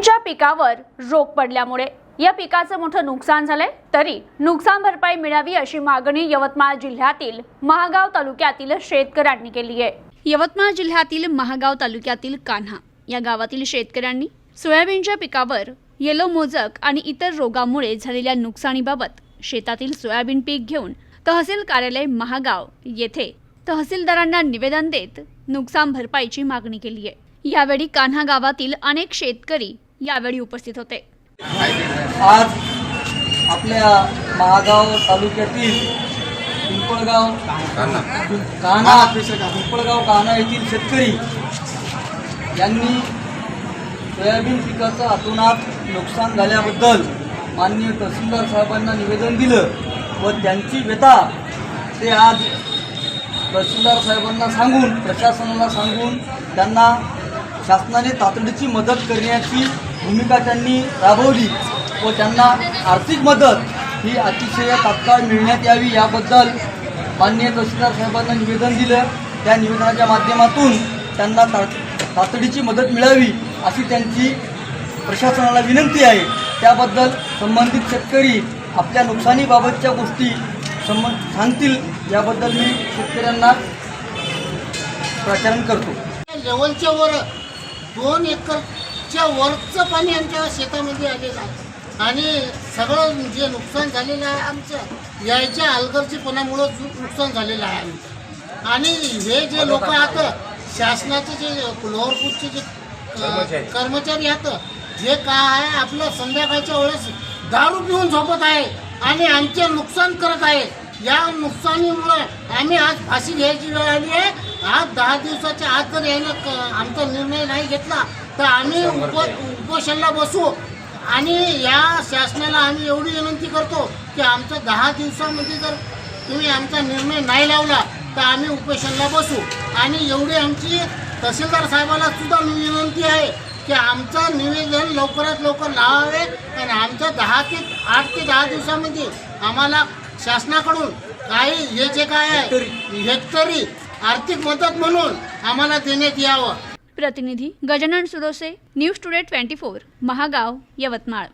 सोयाबीनच्या पिकावर रोग पडल्यामुळे या पिकाचं मोठं नुकसान झालंय तरी नुकसान भरपाई मिळावी अशी मागणी यवतमाळ जिल्ह्यातील महागाव तालुक्यातील शेतकऱ्यांनी केली आहे. यवतमाळ जिल्ह्यातील महागाव तालुक्यातील कान्हा या गावातील शेतकऱ्यांनी सोयाबीनच्या पिकावर येलो मोजक आणि इतर रोगामुळे झालेल्या नुकसानीबाबत शेतातील सोयाबीन पीक घेऊन तहसील कार्यालय महागाव येथे तहसीलदारांना निवेदन देत नुकसान भरपाईची मागणी केली आहे. यावेळी कान्हा गावातील अनेक शेतकरी यावेळी उपस्थित होते. आज आपल्या महागाव तालुक्यातील पिंपळगाव कान्हा पिंपळगाव कान्हा येथील शेतकरी यांनी सोयाबीन पिकाचं अतोनात नुकसान झाल्याबद्दल माननीय तहसीलदार साहेबांना निवेदन दिलं व त्यांची व्यथा ते आज तहसीलदार साहेबांना सांगून प्रशासनाला सांगून त्यांना शासनाने तातडीची मदत करण्याची भूमिका त्यांनी राबवली व त्यांना आर्थिक मदत ही अतिशय तात्काळ मिळण्यात यावी याबद्दल माननीय तहसीलदार साहेबांना निवेदन दिलं. त्या निवेदनाच्या माध्यमातून त्यांना ता तातडीची मदत मिळावी अशी त्यांची प्रशासनाला विनंती आहे. त्याबद्दल संबंधित शेतकरी आपल्या नुकसानीबाबतच्या गोष्टी संब सांगतील याबद्दल मी शेतकऱ्यांना प्रचारण करतो. लेवलच्या वर दोन एकरच्या वरचं पाणी आमच्या शेतामध्ये आलेलं आहे. आणि सगळं जे नुकसान झालेलं आहे आमचं यायच्या अलगर्जीपणामुळं जो नुकसान झालेलं आहे आमचं. आणि हे जे लोक आहेत शासनाचे जे लोअरपूरचे जे कर्मचारी. आहेत जे काय आहे आपलं संध्याकाळच्या वेळेस दारू पिऊन झोपत आहे आणि आमचे नुकसान करत आहे या नुकसानीमुळे आम्ही आज फाशी घ्यायची वेळ आली आहे. आज दहा दिवसाच्या आत जर यानं क- आमचा निर्णय नाही घेतला तर आम्ही उप उपोषणला बसू. आणि या शासनाला आम्ही एवढी विनंती करतो की आमचं दहा दिवसामध्ये जर तुम्ही आमचा निर्णय नाही लावला तर आम्ही उपोषणला बसू. आणि एवढी आमची तहसीलदार साहेबाला सुद्धा विनंती आहे की आमचं निवेदन लवकरात लवकर लावावे. आणि आमचं दहा ते आठ ते दहा दिवसामध्ये आम्हाला शासनाकडून काही हे जे काय आहे हेक्टरी. आर्थिक मदत म्हणून आम्हाला देण्यात यावं. प्रतिनिधी Gajanan Surose news today twenty four Mahagaon Yavatmal.